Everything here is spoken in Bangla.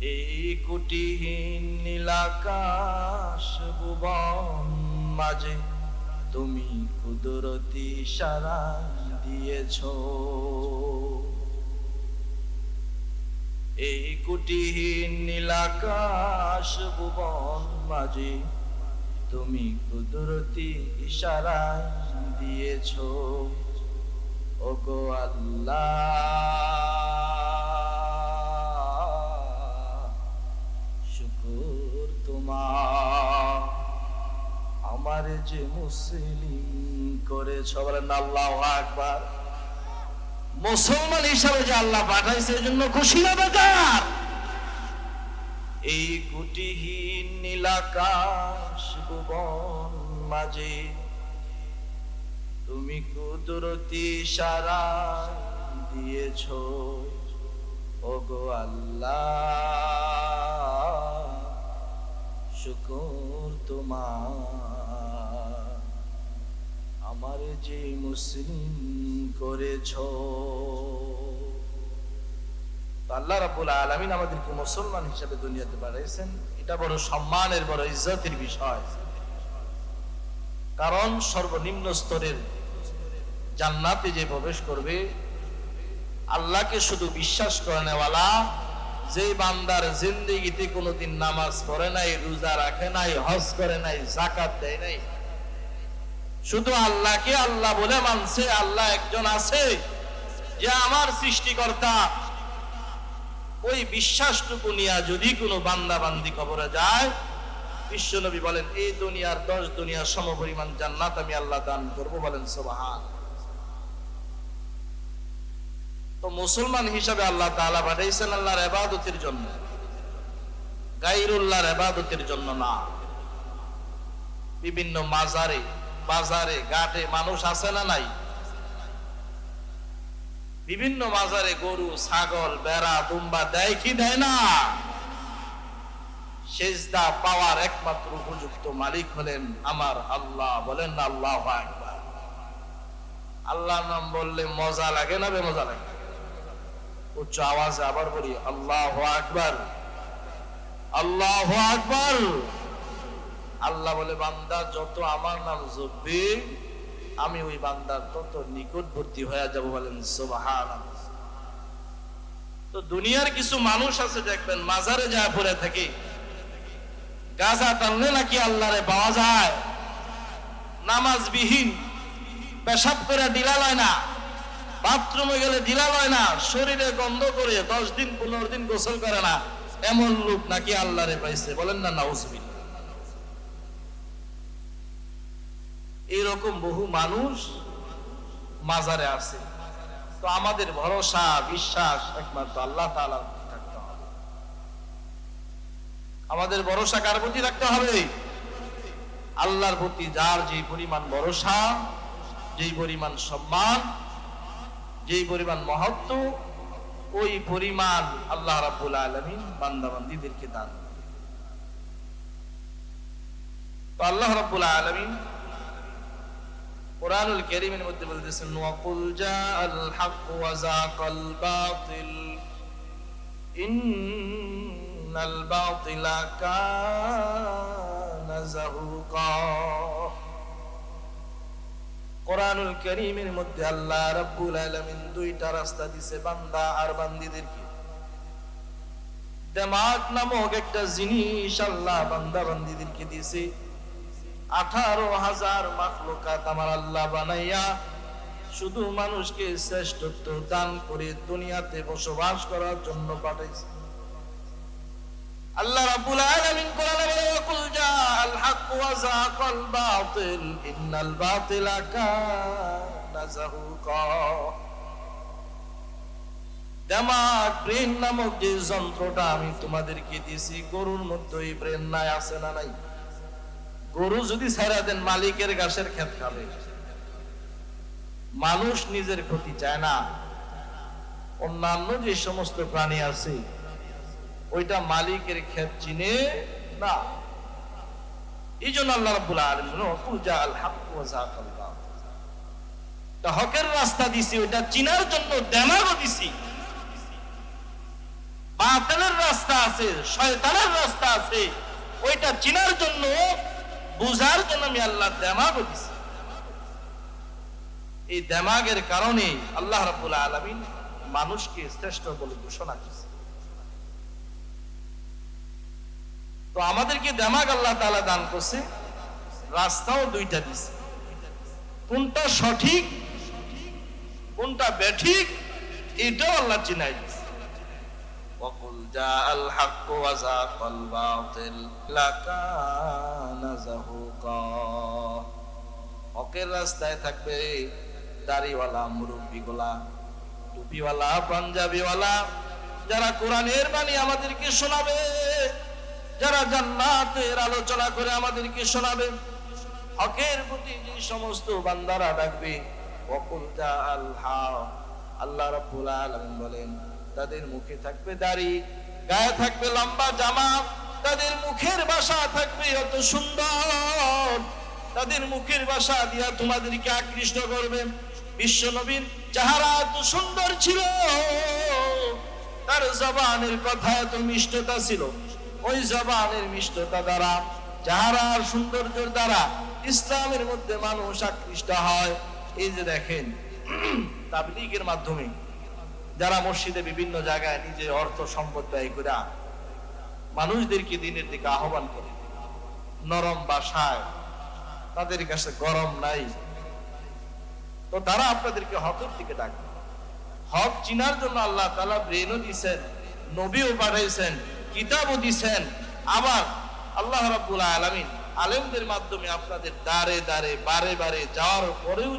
এই কুটিহীন নীলাকাশ ভুবন মাঝে তুমি কুদরতি সারা দিয়েছ। এই কুটিহীন নীলাকাশ ভুবন মাঝে তুমি কুদরতি ইশারা দিয়েছ। ওগো আল্লাহ যে মুসলিম করে বলেন, আল্লাহ আকবার। মুসলমান হিসাবে যে আল্লাহ পাঠাইছে এই জন্য খুশি না বেকার। এই কুটিহীন নীলাকাশ ভুবন মাঝে তুমি কুদরতি সারা দিয়েছ। ওগো আল্লাহ, শুকুর তোমার। আমার যে মুসলিম করেছ। আল্লাহ রাব্বুল আলমিন আমাদেরকে মুসলমান হিসেবে দুনিয়াতে পাঠাইছেন এটা বড় সম্মানের, বড় ইজ্জতের বিষয়। কারণ সর্বনিম্ন স্তরের জান্নাতে যে প্রবেশ করবে, আল্লাহকে শুধু বিশ্বাস করে নেওয়ালা, যে বান্দার জিন্দিগিতে কোনোদিন নামাজ পড়ে নাই, রোজা রাখে নাই, হজ করে নাই জাকাত দেয় নাই শুধু আল্লাহকে আল্লাহ বলে মানছে, আল্লাহ একজন আছে যে আমার সৃষ্টিকর্তা। ওই বিশ্বাসটুকু নিয়ে যদি কোনো বান্দা বান্দি কবরে যায়, বিশ্বনবী বলেন, এই দুনিয়ার দশ দুনিয়ার সমপরিমাণ জান্নাত আমি আল্লাহ দান করব। বলেন, সোবাহান। তো মুসলমান হিসাবে আল্লাহ তালা পাঠাইছেন আল্লাহর ইবাদতের জন্য। গায়রুল্লাহর ইবাদতের জন্য না। বিভিন্ন মাজারে বাজারে, ঘাটে মানুষ আছে না নাই? বিভিন্ন মাজারে গরু, ছাগল বেড়া দুম্বা দেয় কি দেয় না? সেজদা পাওয়ার একমাত্র উপযুক্ত মালিক হলেন আমার আল্লাহ। বলেন না, আল্লাহ একবার আল্লাহ নাম বললে মজা লাগে না বে মজা লাগে? উচ্চ আওয়াজে আবার বলি, আল্লাহ আকবার। আল্লাহ আকবার। আল্লাহ বলে, বান্দা, যত আমার নাম জপবে, আমি ওই বান্দার তত নিকটবর্তী হয়ে যাব বলেন সুবহান তো দুনিয়ার কিছু মানুষ আছে, দেখবেন, মাজারে যায় পড়ে থাকে। গাজা টানলে নাকি আল্লাহরে পাওয়া যায়। নামাজ বিহীন পেশাব করে ডিলা লয় না। বাথরুমে গেলে ডিলা লয় না, শরীরে গন্ধ করে দশ দিন, পনেরো দিন গোসল করে না। এমন লোক নাকি আল্লাহরে পাইছে, বলেন না, নাউজবিল্লাহ। এরকম বহু মানুষ মাজারে আছে। তো আমাদের ভরসা, বিশ্বাস একমাত্র আল্লাহ থাকতে হবে। আমাদের ভরসা কার প্রতি রাখতে হবে? আল্লাহর প্রতি। যার যে পরিমাণ ভরসা, যেই পরিমাণ সম্মান, যেই পরিমাণ মহত্ব, ওই পরিমাণ আল্লাহ রাব্বুল আলামিন বান্দাবান্দিদেরকে দান। তো আল্লাহ রাব্বুল আলামিন কোরআনুল কারীমের মধ্যে বলতেছেন, ওয়াকুল জাআল হক ওয়া যাকাল বাতিল। ইন্নাল বাতিলা কানা যাহুকা। কোরআনুল কারীমের মধ্যে আল্লাহ রাব্বুল আলামিন দুইটা রাস্তা দিছে, বান্দা আর বান্দীদেরকে। দেমাগ নামক একটা জিনিস আল্লাহ বান্দা বান্দীদেরকে দিয়েছে। আঠারো হাজার মাখলুকাত আমার আল্লাহ বানাইয়া শুধু মানুষকে শ্রেষ্ঠত্ব দান করে দুনিয়াতে বসবাস করার জন্য পাঠাইছে। আল্লাহ রাব্বুল আলামিন কোরআনে বলে জাআল হক ওয়া বাতিল, ইন্নাল কানা যাহুকা ব্রেন নামক যে যন্ত্রটা আমি তোমাদেরকে দিয়েছি, গরুর মধ্যে এই ব্রেন নাই, আছে না নাই? গরু যদি ছেড়ে দেন, মালিকের ঘাসের ক্ষেত খাবে। মানুষ নিজের ক্ষতি চায় না। অন্যান্য যে সমস্ত প্রাণী আছে, ওইটা মালিকের ক্ষেত চিনে না। এই জন্য আল্লাহ। হকের রাস্তা দিছি, ওইটা চিনার জন্য দেমাগও দিছি। বাতিলের রাস্তা আছে, শয়তানের রাস্তা আছে, ওইটা চিনার জন্য বুঝার জন্য আমি আল্লাহ দেমাগ দিছি। এই দেমাগের কারণে আল্লাহ রাব্বুল আলামিন মানুষকে শ্রেষ্ঠ বলে ঘোষণা করছে তো আমাদেরকে দেমাগ আল্লাহ তাআলা দান করছে, রাস্তাও দুইটা দিছে। কোনটা সঠিক, কোনটা বেঠিক, এটাও আল্লাহ চিনাই وقل جاء الحق وزاق الباطل لكان زهوقا হকের রাস্তায় থাকবে দাড়িওয়ালা মুরব্বীগুলা টুপিওয়ালা পাঞ্জাবিওয়ালা যারা কোরআনের বাণী আমাদেরকে শোনাবে যারা জান্নাতের আলোচনা করে আমাদেরকে শোনাবে হকের প্রতি যে সমস্ত বান্দারা ডাকবে অকুল যা আল্লাহ আল্লাহ রাব্বুল আলামিন বলেন তাদের মুখে থাকবে দাড়ি, গায়ে থাকবে লম্বা জামা, তাদের মুখের বাসা থাকবে অত সুন্দর। তাদের মুখের বাসা দিয়া তোমাদেরকে আকৃষ্ট করবে। বিশ্ব নবীন যাহারা এত সুন্দর ছিল। তার জবানের কথা এত মিষ্টতা ছিল। ওই জবানের মিষ্টতা দ্বারা যাহারা সৌন্দর্যের দ্বারা ইসলামের মধ্যে মানুষ আকৃষ্ট হয়। এই যে দেখেন তাবলিগের মাধ্যমে যারা মসজিদে বিভিন্ন জায়গায় নিজের অর্থ সম্পদ ব্যয় করে মানুষদেরকে দিনের দিকে আহ্বান করে। নরম বাসায়, তাদের কাছে গরম নাই। তো তারা আপনাদেরকে হকের দিকে ডাকবে হক চিনার জন্য আল্লাহ তালা ব্রেনও দিছেন, নবীও পাঠাইছেন, কিতাবও দিছেন। আবার আল্লাহ রাব্বুল আলামিন আলেমদের মাধ্যমে আপনাদের দাঁড়ে দাঁড়ে বারে বারে যাওয়ার পরেও